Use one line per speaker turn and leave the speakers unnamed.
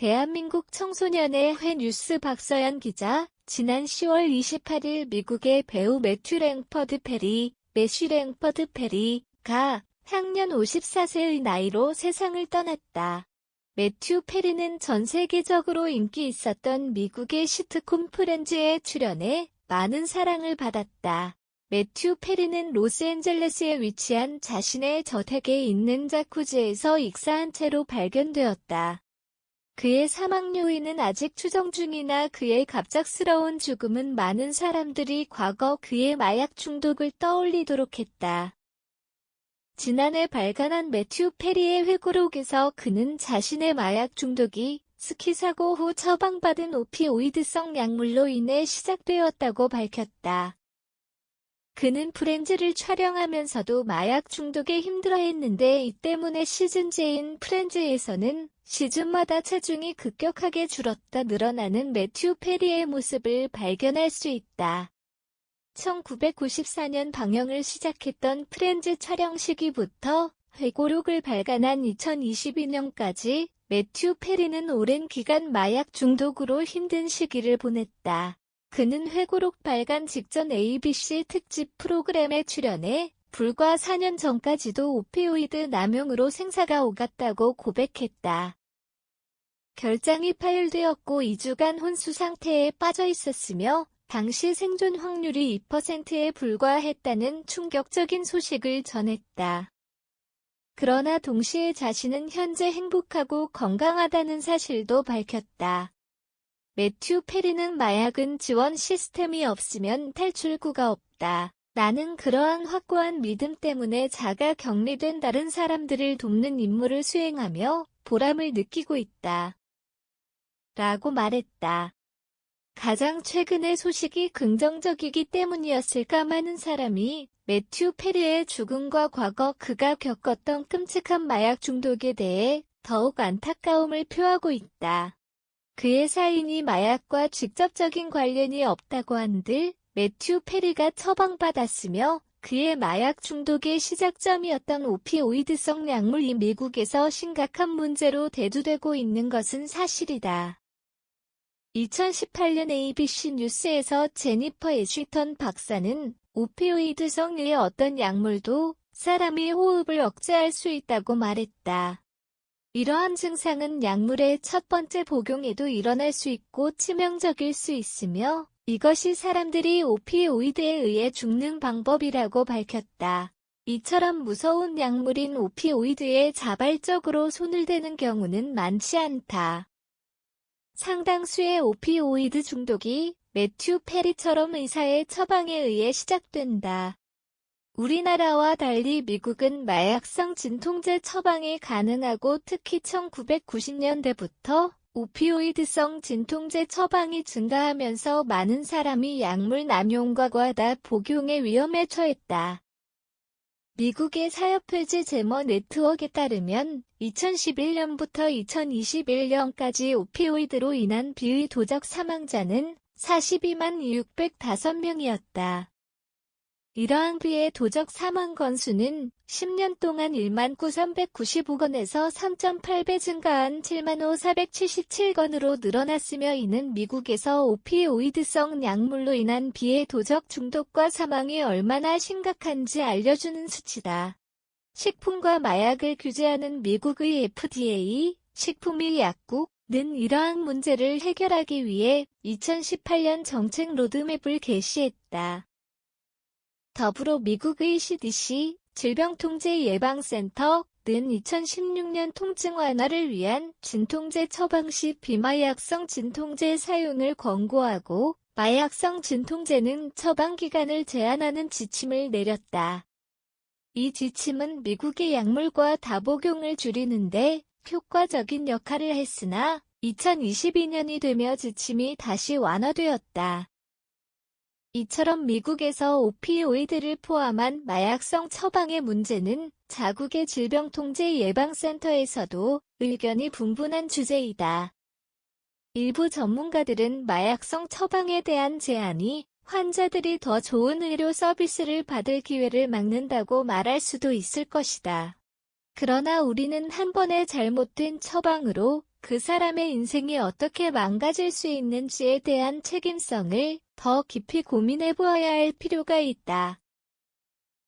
대한민국 청소년의 회 뉴스 박서연 기자, 지난 10월 28일 미국의 배우 매튜 랭퍼드 페리, 매슈 랭퍼드 페리가 향년 54세의 나이로 세상을 떠났다. 매튜 페리는 전 세계적으로 인기 있었던 미국의 시트콤 프렌즈에 출연해 많은 사랑을 받았다. 매튜 페리는 로스앤젤레스에 위치한 자신의 저택에 있는 자쿠지에서 익사한 채로 발견되었다. 그의 사망 요인은 아직 추정 중이나 그의 갑작스러운 죽음은 많은 사람들이 과거 그의 마약 중독을 떠올리도록 했다. 지난해 발간한 매튜 페리의 회고록에서 그는 자신의 마약 중독이 스키 사고 후 처방받은 오피오이드성 약물로 인해 시작되었다고 밝혔다. 그는 프렌즈를 촬영하면서도 마약 중독에 힘들어했는데 이 때문에 시즌제인 프렌즈에서는 시즌마다 체중이 급격하게 줄었다 늘어나는 매튜 페리의 모습을 발견할 수 있다. 1994년 방영을 시작했던 프렌즈 촬영 시기부터 회고록을 발간한 2022년까지 매튜 페리는 오랜 기간 마약 중독으로 힘든 시기를 보냈다. 그는 회고록 발간 직전 ABC 특집 프로그램에 출연해 불과 4년 전까지도 오피오이드 남용으로 생사가 오갔다고 고백했다. 결장이 파열되었고 2주간 혼수 상태에 빠져 있었으며 당시 생존 확률이 2%에 불과했다는 충격적인 소식을 전했다. 그러나 동시에 자신은 현재 행복하고 건강하다는 사실도 밝혔다. 매튜 페리는 마약은 지원 시스템이 없으면 탈출구가 없다. 나는 그러한 확고한 믿음 때문에 자가 격리된 다른 사람들을 돕는 임무를 수행하며 보람을 느끼고 있다. 라고 말했다. 가장 최근의 소식이 긍정적이기 때문이었을까 많은 사람이 매튜 페리의 죽음과 과거 그가 겪었던 끔찍한 마약 중독에 대해 더욱 안타까움을 표하고 있다. 그의 사인이 마약과 직접적인 관련이 없다고 한들 매튜 페리가 처방받았으며 그의 마약 중독의 시작점이었던 오피오이드성 약물이 미국에서 심각한 문제로 대두되고 있는 것은 사실이다. 2018년 ABC 뉴스에서 제니퍼 애쉬턴 박사는 오피오이드성의 어떤 약물도 사람이 호흡을 억제할 수 있다고 말했다. 이러한 증상은 약물의 첫 번째 복용에도 일어날 수 있고 치명적일 수 있으며 이것이 사람들이 오피오이드에 의해 죽는 방법이라고 밝혔다. 이처럼 무서운 약물인 오피오이드에 자발적으로 손을 대는 경우는 많지 않다. 상당수의 오피오이드 중독이 매튜 페리처럼 의사의 처방에 의해 시작된다. 우리나라와 달리 미국은 마약성 진통제 처방이 가능하고 특히 1990년대부터 오피오이드성 진통제 처방이 증가하면서 많은 사람이 약물 남용과 과다 복용의 위험에 처했다. 미국의 사협표지 제머 네트워크에 따르면 2011년부터 2021년까지 오피오이드로 인한 비의 도적 사망자는 42만 605명이었다. 이러한 비의 도적 사망 건수는 10년 동안 1만 9,395건에서 3.8배 증가한 7만 5,477건으로 늘어났으며 이는 미국에서 오피오이드성 약물로 인한 비의 도적 중독과 사망이 얼마나 심각한지 알려주는 수치다. 식품과 마약을 규제하는 미국의 FDA, 식품의 약국은 이러한 문제를 해결하기 위해 2018년 정책 로드맵을 개시했다. 더불어 미국의 CDC 질병통제예방센터 는 2016년 통증 완화를 위한 진통제 처방 시 비마약성 진통제 사용을 권고하고 마약성 진통제는 처방 기간을 제한하는 지침을 내렸다. 이 지침은 미국의 약물과 다복용을 줄이는데 효과적인 역할을 했으나 2022년이 되며 지침이 다시 완화되었다. 이처럼 미국에서 오피오이드를 포함한 마약성 처방의 문제는 자국의 질병통제예방센터에서도 의견이 분분한 주제이다. 일부 전문가들은 마약성 처방에 대한 제한이 환자들이 더 좋은 의료 서비스를 받을 기회를 막는다고 말할 수도 있을 것이다. 그러나 우리는 한 번의 잘못된 처방으로 그 사람의 인생이 어떻게 망가질 수 있는지에 대한 책임성을 더 깊이 고민해 보아야 할 필요가 있다.